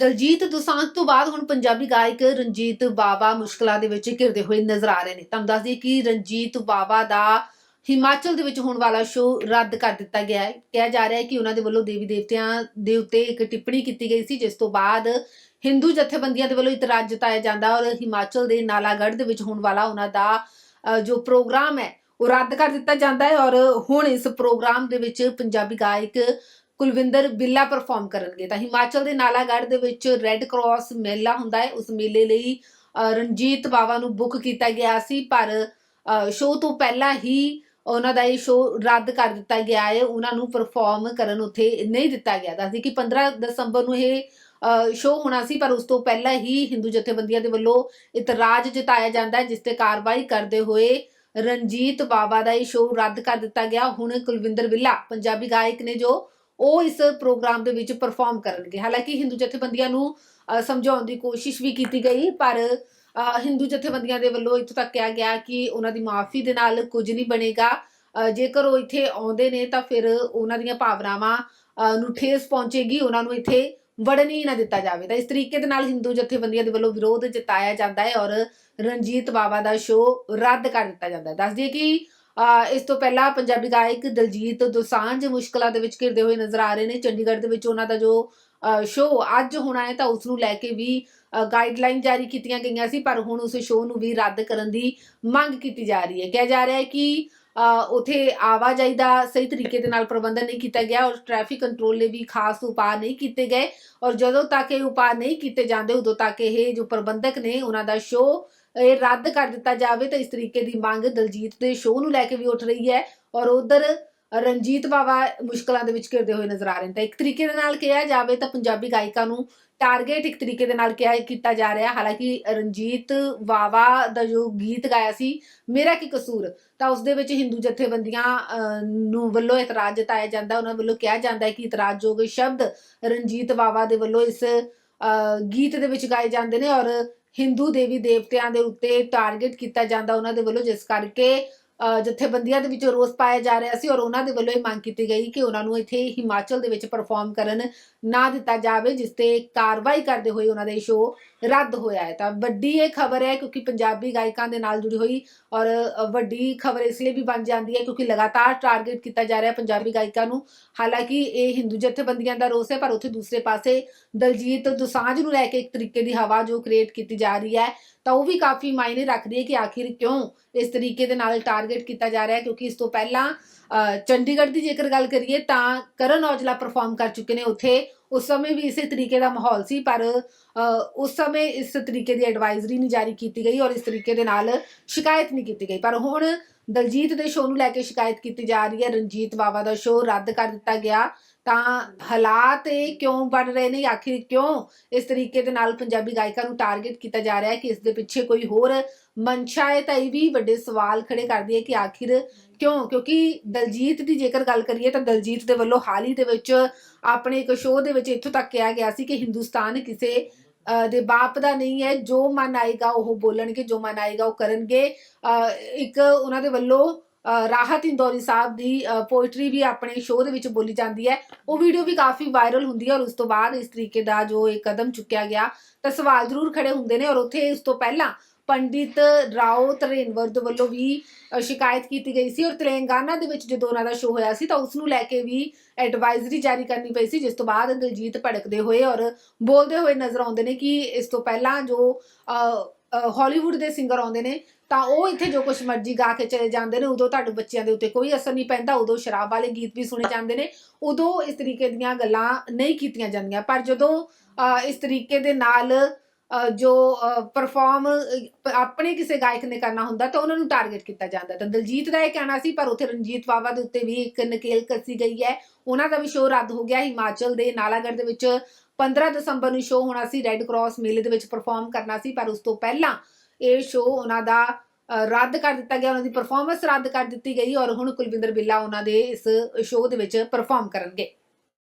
ਦਲਜੀਤ ਦੋਸਾਂਝ ਤੋਂ ਬਾਅਦ ਹੁਣ ਪੰਜਾਬੀ ਗਾਇਕ ਰਣਜੀਤ ਬਾਵਾ ਮੁਸ਼ਕਲਾਂ ਦੇ ਵਿੱਚ ਘਿਰਦੇ ਹੋਏ ਨਜ਼ਰ ਆ ਰਹੇ ਨੇ। ਤੁਹਾਨੂੰ ਦੱਸ ਦਈਏ ਕਿ ਰਣਜੀਤ ਬਾਵਾ ਦਾ ਹਿਮਾਚਲ ਦੇ ਵਿੱਚ ਹੋਣ ਵਾਲਾ ਸ਼ੋਅ ਰੱਦ ਕਰ ਦਿੱਤਾ ਗਿਆ ਹੈ। ਕਿਹਾ ਜਾ ਰਿਹਾ ਹੈ ਕਿ ਉਹਨਾਂ ਦੇ ਵੱਲੋਂ ਦੇਵੀ ਦੇਵਤਿਆਂ ਦੇ ਉੱਤੇ ਇੱਕ ਟਿੱਪਣੀ ਕੀਤੀ ਗਈ ਸੀ, ਜਿਸ ਤੋਂ ਬਾਅਦ ਹਿੰਦੂ ਜਥੇਬੰਦੀਆਂ ਦੇ ਵੱਲੋਂ ਇਤਰਾਜ਼ ਜਤਾਇਆ ਜਾਂਦਾ ਔਰ ਹਿਮਾਚਲ ਦੇ ਨਾਲਾਗੜ੍ਹ ਦੇ ਵਿੱਚ ਹੋਣ ਵਾਲਾ ਉਹਨਾਂ ਦਾ ਜੋ ਪ੍ਰੋਗਰਾਮ ਹੈ, ਉਹ ਰੱਦ ਕਰ ਦਿੱਤਾ ਜਾਂਦਾ ਹੈ। ਔਰ ਹੁਣ ਇਸ ਪ੍ਰੋਗਰਾਮ ਦੇ ਵਿੱਚ ਪੰਜਾਬੀ ਗਾਇਕ ਕੁਲਵਿੰਦਰ ਬਿੱਲਾ ਪਰਫਾਰਮ ਕਰਨਗੇ। ਤਾਂ ਹਿਮਾਚਲ ਦੇ ਨਾਲਾਗੜ੍ਹ ਦੇ ਵਿੱਚ ਰੈੱਡ ਕਰਾਸ ਮੇਲਾ ਹੁੰਦਾ ਹੈ। ਉਸ ਮੇਲੇ ਲਈ ਰਣਜੀਤ ਬਾਵਾ ਨੂੰ ਬੁੱਕ ਕੀਤਾ ਗਿਆ ਸੀ। ਪਰ ਸ਼ੋਅ ਤੋਂ ਪਹਿਲਾਂ ਹੀ ਉਹਨਾਂ ਦਾ ਇਹ ਸ਼ੋਅ ਰੱਦ ਕਰ ਦਿੱਤਾ ਗਿਆ ਹੈ। ਉਹਨਾਂ ਨੂੰ ਪਰਫਾਰਮ ਕਰਨ ਉੱਥੇ ਨਹੀਂ ਦਿੱਤਾ ਗਿਆ। ਦੱਸਦੀ ਕਿ 15 ਦਸੰਬਰ ਨੂੰ ਇਹ ਸ਼ੋਅ ਹੋਣਾ ਸੀ। ਪਰ ਉਸ ਤੋਂ ਪਹਿਲਾਂ ਹੀ ਹਿੰਦੂ ਜਥੇਬੰਦੀਆਂ ਦੇ ਵੱਲੋਂ ਇਤਰਾਜ਼ ਜਤਾਇਆ ਜਾਂਦਾ ਹੈ, ਜਿਸ ਤੇ ਕਾਰਵਾਈ ਕਰਦੇ ਹੋਏ ਰਣਜੀਤ ਬਾਵਾ ਦਾ ਇਹ ਸ਼ੋਅ ਰੱਦ ਕਰ ਦਿੱਤਾ ਗਿਆ। ਹੁਣ ਕੁਲਵਿੰਦਰ ਬਿੱਲਾ ਪੰਜਾਬੀ ਗਾਇਕ ਨੇ ਜੋ ਉਹ ਇਸ ਪ੍ਰੋਗਰਾਮ ਦੇ ਵਿੱਚ ਪਰਫਾਰਮ ਕਰਨਗੇ। ਹਾਲਾਂਕਿ ਹਿੰਦੂ ਜਥੇਬੰਦੀਆਂ ਨੂੰ ਸਮਝਾਉਣ ਦੀ ਕੋਸ਼ਿਸ਼ ਵੀ ਕੀਤੀ ਗਈ, ਪਰ ਹਿੰਦੂ ਜਥੇਬੰਦੀਆਂ ਦੇ ਵੱਲੋਂ ਇੱਥੋਂ ਤੱਕ ਕਿਹਾ ਗਿਆ ਕਿ ਉਹਨਾਂ ਦੀ ਮਾਫੀ ਦੇ ਨਾਲ ਕੁਝ ਨਹੀਂ ਬਣੇਗਾ। ਜੇਕਰ ਉਹ ਇੱਥੇ ਆਉਂਦੇ ਨੇ ਤਾਂ ਫਿਰ ਉਹਨਾਂ ਦੀਆਂ ਭਾਵਨਾਵਾਂ ਨੂੰ ਠੇਸ ਪਹੁੰਚੇਗੀ, ਉਹਨਾਂ ਨੂੰ ਇੱਥੇ ਵੜਨ ਹੀ ਨਾ ਦਿੱਤਾ ਜਾਵੇ। ਤਾਂ ਇਸ ਤਰੀਕੇ ਦੇ ਨਾਲ ਹਿੰਦੂ ਜਥੇਬੰਦੀਆਂ ਦੇ ਵੱਲੋਂ ਵਿਰੋਧ ਜਤਾਇਆ ਜਾਂਦਾ ਹੈ ਔਰ ਰਣਜੀਤ ਬਾਵਾ ਦਾ ਸ਼ੋਅ ਰੱਦ ਕਰ ਦਿੱਤਾ ਜਾਂਦਾ ਹੈ। ਦੱਸ ਦਈਏ ਕਿ ਇਸ ਤੋਂ ਪਹਿਲਾਂ ਪੰਜਾਬੀ ਗਾਇਕ ਦਲਜੀਤ ਦੋਸਾਂਝ ਮੁਸ਼ਕਲਾਂ ਦੇ ਵਿੱਚ ਘਿਰਦੇ ਹੋਏ ਨਜ਼ਰ ਆ ਰਹੇ ਨੇ। ਚੰਡੀਗੜ੍ਹ ਦੇ ਵਿੱਚ ਉਹਨਾਂ ਦਾ ਜੋ ਸ਼ੋਅ ਅੱਜ ਹੋਣਾ ਹੈ ਤਾਂ ਉਸ ਨੂੰ ਲੈ ਕੇ ਵੀ ਗਾਈਡਲਾਈਨ ਜਾਰੀ ਕੀਤੀਆਂ ਗਈਆਂ ਸੀ, ਪਰ ਹੁਣ ਉਸ ਸ਼ੋਅ ਨੂੰ ਵੀ ਰੱਦ ਕਰਨ ਦੀ ਮੰਗ ਕੀਤੀ ਜਾ ਰਹੀ ਹੈ। ਕਿਹਾ ਜਾ ਰਿਹਾ ਹੈ ਕਿ ਉਥੇ ਆਵਾਜਾਈ ਦਾ ਸਹੀ ਤਰੀਕੇ ਦੇ ਨਾਲ ਪ੍ਰਬੰਧਨ ਨਹੀਂ ਕੀਤਾ ਗਿਆ ਔਰ ਟ੍ਰੈਫਿਕ ਕੰਟਰੋਲ ਲਈ ਵੀ ਖਾਸ ਉਪਾਅ ਨਹੀਂ ਕੀਤੇ ਗਏ ਔਰ ਜਦੋਂ ਤੱਕ ਇਹ ਉਪਾਅ ਨਹੀਂ ਕੀਤੇ ਜਾਂਦੇ, ਉਦੋਂ ਤੱਕ ਇਹ ਜੋ ਪ੍ਰਬੰਧਕ ਨੇ ਉਹਨਾਂ ਦਾ ਸ਼ੋਅ ਇਹ ਰੱਦ ਕਰ ਦਿੱਤਾ ਜਾਵੇ ਤਾਂ ਇਸ ਤਰੀਕੇ ਦੀ ਮੰਗ ਦਲਜੀਤ ਦੇ ਸ਼ੋਅ ਨੂੰ ਲੈ ਕੇ ਵੀ ਉੱਠ ਰਹੀ ਹੈ ਔਰ ਉਧਰ ਰਣਜੀਤ ਬਾਵਾ ਮੁਸ਼ਕਲਾਂ ਦੇ ਵਿੱਚ ਘਿਰਦੇ ਹੋਏ ਨਜ਼ਰ ਆ ਰਹੇ ਨੇ। ਤਾਂ ਇੱਕ ਤਰੀਕੇ ਦੇ ਨਾਲ ਕਿਹਾ ਜਾਵੇ ਤਾਂ ਪੰਜਾਬੀ ਗਾਇਕਾਂ ਨੂੰ ਟਾਰਗੇਟ ਇੱਕ ਤਰੀਕੇ ਦੇ ਨਾਲ ਕਿਹਾ ਕੀਤਾ ਜਾ ਰਿਹਾ। ਹਾਲਾਂਕਿ ਰਣਜੀਤ ਬਾਵਾ ਦਾ ਜੋ ਗੀਤ ਗਾਇਆ ਸੀ ਮੇਰਾ ਕੀ ਕਸੂਰ? ਤਾਂ ਉਸ ਦੇ ਵਿੱਚ ਹਿੰਦੂ ਜਥੇਬੰਦੀਆਂ ਅਹ, ਨੂੰ ਵੱਲੋਂ ਇਤਰਾਜ਼ ਜਤਾਇਆ ਜਾਂਦਾ। ਉਹਨਾਂ ਵੱਲੋਂ ਕਿਹਾ ਜਾਂਦਾ ਹੈ ਕਿ ਇਤਰਾਜ਼ਯੋਗ ਸ਼ਬਦ ਰਣਜੀਤ ਬਾਵਾ ਦੇ ਵੱਲੋਂ ਇਸ ਅਹ, ਗੀਤ ਦੇ ਵਿੱਚ ਗਾਏ ਜਾਂਦੇ ਨੇ ਔਰ ਹਿੰਦੂ ਦੇਵੀ ਦੇਵਤਿਆਂ ਦੇ ਉੱਤੇ ਟਾਰਗੇਟ ਕੀਤਾ ਜਾਂਦਾ। ਉਹਨਾਂ ਦੇ ਵੱਲੋਂ ਜਿਸ ਕਰਕੇ ਜਥੇਬੰਦੀਆਂ ਦੇ ਵਿੱਚ ਰੋਸ ਪਾਇਆ ਜਾ ਰਿਹਾ ਸੀ ਔਰ ਉਹਨਾਂ ਦੇ ਵੱਲੋਂ ਇਹ ਮੰਗ ਕੀਤੀ ਗਈ ਕਿ ਉਹਨਾਂ ਨੂੰ ਇੱਥੇ ਹਿਮਾਚਲ ਦੇ ਵਿੱਚ ਪਰਫਾਰਮ ਕਰਨ ਨਾ ਦਿੱਤਾ ਜਾਵੇ, ਜਿਸ ਤੇ ਕਾਰਵਾਈ ਕਰਦੇ ਹੋਏ ਉਹਨਾਂ ਦਾ ਇਹ ਸ਼ੋਅ ਰੱਦ ਹੋਇਆ ਹੈ। ਤਾਂ ਵੱਡੀ ਇਹ ਖਬਰ ਹੈ ਕਿਉਂਕਿ ਪੰਜਾਬੀ ਗਾਇਕਾਂ ਦੇ ਨਾਲ ਜੁੜੀ ਹੋਈ ਔਰ ਵੱਡੀ ਖਬਰ ਇਸ ਲਈ ਵੀ ਬਣ ਜਾਂਦੀ ਹੈ ਕਿਉਂਕਿ ਲਗਾਤਾਰ ਟਾਰਗੇਟ ਕੀਤਾ ਜਾ ਰਿਹਾ ਪੰਜਾਬੀ ਗਾਇਕਾਂ ਨੂੰ। ਹਾਲਾਂਕਿ ਇਹ ਹਿੰਦੂ ਜਥੇਬੰਦੀਆਂ ਦਾ ਰੋਸ ਹੈ, ਪਰ ਉੱਥੇ ਦੂਸਰੇ ਪਾਸੇ ਦਲਜੀਤ ਦੁਸਾਂਝ ਨੂੰ ਲੈ ਕੇ ਇੱਕ ਤਰੀਕੇ ਦੀ ਹਵਾ ਜੋ ਕ੍ਰੀਏਟ ਕੀਤੀ ਜਾ ਰਹੀ ਹੈ, ਤਾਂ ਉਹ ਵੀ ਕਾਫੀ ਮਾਇਨੇ ਰੱਖਦੀ ਹੈ ਕਿ ਆਖਿਰ ਕਿਉਂ ਇਸ ਤਰੀਕੇ ਦੇ ਨਾਲ ਟਾਰਗੇਟ ਕੀਤਾ ਜਾ ਰਿਹਾ ਹੈ, ਕਿਉਂਕਿ ਇਸ ਤੋਂ ਪਹਿਲਾਂ ਚੰਡੀਗੜ੍ਹ ਦੀ ਜੇਕਰ ਗੱਲ ਕਰੀਏ, ਤਾਂ ਕਰਨ ਔਜਲਾ ਪਰਫਾਰਮ ਕਰ ਚੁੱਕੇ ਨੇ ਉੱਥੇ। ਉਸ ਸਮੇਂ ਵੀ ਇਸੇ ਤਰੀਕੇ ਦਾ ਮਾਹੌਲ ਸੀ, ਪਰ ਉਸ ਸਮੇਂ ਇਸ ਤਰੀਕੇ ਦੀ ਐਡਵਾਈਜ਼ਰੀ ਨਹੀਂ ਜਾਰੀ ਕੀਤੀ ਗਈ ਔਰ ਇਸ ਤਰੀਕੇ ਦੇ ਨਾਲ ਸ਼ਿਕਾਇਤ ਨਹੀਂ ਕੀਤੀ ਗਈ। ਪਰ ਹੁਣ ਦਲਜੀਤ ਦੇ ਸ਼ੋਅ ਨੂੰ ਲੈ ਕੇ ਸ਼ਿਕਾਇਤ ਕੀਤੀ ਜਾ ਰਹੀ ਹੈ। ਰਣਜੀਤ ਬਾਵਾ ਦਾ ਸ਼ੋਅ ਰੱਦ ਕਰ ਦਿੱਤਾ ਗਿਆ। ਤਾਂ ਹਾਲਾਤ ਇਹ ਕਿਉਂ ਬਣ ਰਹੇ ਨੇ, ਆਖਿਰ ਕਿਉਂ ਇਸ ਤਰੀਕੇ ਦੇ ਨਾਲ ਪੰਜਾਬੀ ਗਾਇਕਾਂ ਨੂੰ ਟਾਰਗੇਟ ਕੀਤਾ ਜਾ ਰਿਹਾ ਹੈ ਕਿ ਇਸ ਦੇ ਪਿੱਛੇ ਕੋਈ ਹੋਰ ਮਨਸ਼ਾ ਹੈ? ਤਾਂ ਇਹ ਵੀ ਵੱਡੇ ਸਵਾਲ ਖੜੇ ਕਰਦੀ ਹੈ ਕਿ ਆਖਿਰ ਕਿਉਂ? ਕਿਉਂਕਿ ਦਲਜੀਤ ਦੀ ਜੇਕਰ ਗੱਲ ਕਰੀਏ ਤਾਂ ਦਲਜੀਤ ਦੇ ਵੱਲੋਂ ਹਾਲ ਹੀ ਦੇ ਵਿੱਚ ਆਪਣੇ ਇੱਕ ਸ਼ੋਅ ਦੇ ਵਿੱਚ ਇੱਥੋਂ ਤੱਕ ਕਿਹਾ ਗਿਆ ਸੀ ਕਿ ਹਿੰਦੁਸਤਾਨ ਕਿਸੇ ਦੇ ਬਾਪ ਦਾ ਨਹੀਂ ਹੈ। ਜੋ ਮਨ ਆਏਗਾ ਉਹ ਬੋਲਣਗੇ, ਜੋ ਮਨ ਆਏਗਾ ਉਹ ਕਰਨਗੇ। ਇੱਕ ਉਹਨਾਂ ਦੇ ਵੱਲੋਂ ਰਾਹਤ ਇੰਦੌਰੀ ਸਾਹਿਬ ਦੀ ਪੋਇਟਰੀ ਵੀ ਆਪਣੇ ਸ਼ੋਅ ਦੇ ਵਿੱਚ ਬੋਲੀ ਜਾਂਦੀ ਹੈ। ਉਹ ਵੀਡੀਓ ਵੀ ਕਾਫੀ ਵਾਇਰਲ ਹੁੰਦੀ ਹੈ ਔਰ ਉਸ ਤੋਂ ਬਾਅਦ ਇਸ ਤਰੀਕੇ ਦਾ ਜੋ ਇਹ ਕਦਮ ਚੁੱਕਿਆ ਗਿਆ, ਤਾਂ ਸਵਾਲ ਜ਼ਰੂਰ ਖੜੇ ਹੁੰਦੇ ਨੇ ਔਰ ਉੱਥੇ ਇਸ ਤੋਂ ਪਹਿਲਾਂ ਪੰਡਿਤ ਰਾਓ ਤਰੇਨਵਰ ਦੇ ਵੱਲੋਂ ਵੀ ਸ਼ਿਕਾਇਤ ਕੀਤੀ ਗਈ ਸੀ ਔਰ ਤੇਲੰਗਾਨਾ ਦੇ ਵਿੱਚ ਜਦੋਂ ਉਹਨਾਂ ਦਾ ਸ਼ੋਅ ਹੋਇਆ ਸੀ ਤਾਂ ਉਸ ਨੂੰ ਲੈ ਕੇ ਵੀ ਐਡਵਾਈਜ਼ਰੀ ਜਾਰੀ ਕਰਨੀ ਪਈ ਸੀ, ਜਿਸ ਤੋਂ ਬਾਅਦ ਦਿਲਜੀਤ ਭੜਕਦੇ ਹੋਏ ਔਰ ਬੋਲਦੇ ਹੋਏ ਨਜ਼ਰ ਆਉਂਦੇ ਨੇ ਕਿ ਇਸ ਤੋਂ ਪਹਿਲਾਂ ਜੋ ਹਾਲੀਵੁੱਡ ਦੇ ਸਿੰਗਰ ਆਉਂਦੇ ਨੇ ਤਾਂ ਉਹ ਇੱਥੇ ਜੋ ਕੁਛ ਮਰਜ਼ੀ ਗਾ ਕੇ ਚਲੇ ਜਾਂਦੇ ਨੇ, ਉਦੋਂ ਤੁਹਾਡੇ ਬੱਚਿਆਂ ਦੇ ਉੱਤੇ ਕੋਈ ਅਸਰ ਨਹੀਂ ਪੈਂਦਾ, ਉਦੋਂ ਸ਼ਰਾਬ ਵਾਲੇ ਗੀਤ ਵੀ ਸੁਣੇ ਜਾਂਦੇ ਨੇ, ਉਦੋਂ ਇਸ ਤਰੀਕੇ ਦੀਆਂ ਗੱਲਾਂ ਨਹੀਂ ਕੀਤੀਆਂ ਜਾਂਦੀਆਂ। ਪਰ ਜਦੋਂ ਇਸ ਤਰੀਕੇ ਦੇ ਨਾਲ ਜੋ ਪਰਫਾਰਮ ਆਪਣੇ ਕਿਸੇ ਗਾਇਕ ਨੇ ਕਰਨਾ ਹੁੰਦਾ, ਤਾਂ ਉਹਨਾਂ ਨੂੰ ਟਾਰਗੇਟ ਕੀਤਾ ਜਾਂਦਾ। ਤਾਂ ਦਲਜੀਤ ਦਾ ਇਹ ਕਹਿਣਾ ਸੀ, ਪਰ ਉੱਥੇ ਰਣਜੀਤ ਬਾਵਾ ਦੇ ਉੱਤੇ ਵੀ ਇੱਕ ਨਕੇਲ ਕੱਸੀ ਗਈ ਹੈ। ਉਹਨਾਂ ਦਾ ਵੀ ਸ਼ੋਅ ਰੱਦ ਹੋ ਗਿਆ। ਹਿਮਾਚਲ ਦੇ ਨਾਲਾਗੜ੍ਹ ਦੇ ਵਿੱਚ 15 ਦਸੰਬਰ ਨੂੰ ਸ਼ੋਅ ਹੋਣਾ ਸੀ। ਰੈੱਡ ਕਰਾਸ ਮੇਲੇ ਦੇ ਵਿੱਚ ਪਰਫਾਰਮ ਕਰਨਾ ਸੀ, ਪਰ ਉਸ ਤੋਂ ਪਹਿਲਾਂ ਇਹ ਸ਼ੋਅ ਉਹਨਾਂ ਦਾ ਰੱਦ ਕਰ ਦਿੱਤਾ ਗਿਆ, ਉਹਨਾਂ ਦੀ ਪਰਫਾਰਮੈਂਸ ਰੱਦ ਕਰ ਦਿੱਤੀ ਗਈ ਔਰ ਹੁਣ ਕੁਲਵਿੰਦਰ ਬਿੱਲਾ ਉਹਨਾਂ ਦੇ ਇਸ ਸ਼ੋਅ ਦੇ ਵਿੱਚ ਪਰਫਾਰਮ ਕਰਨਗੇ।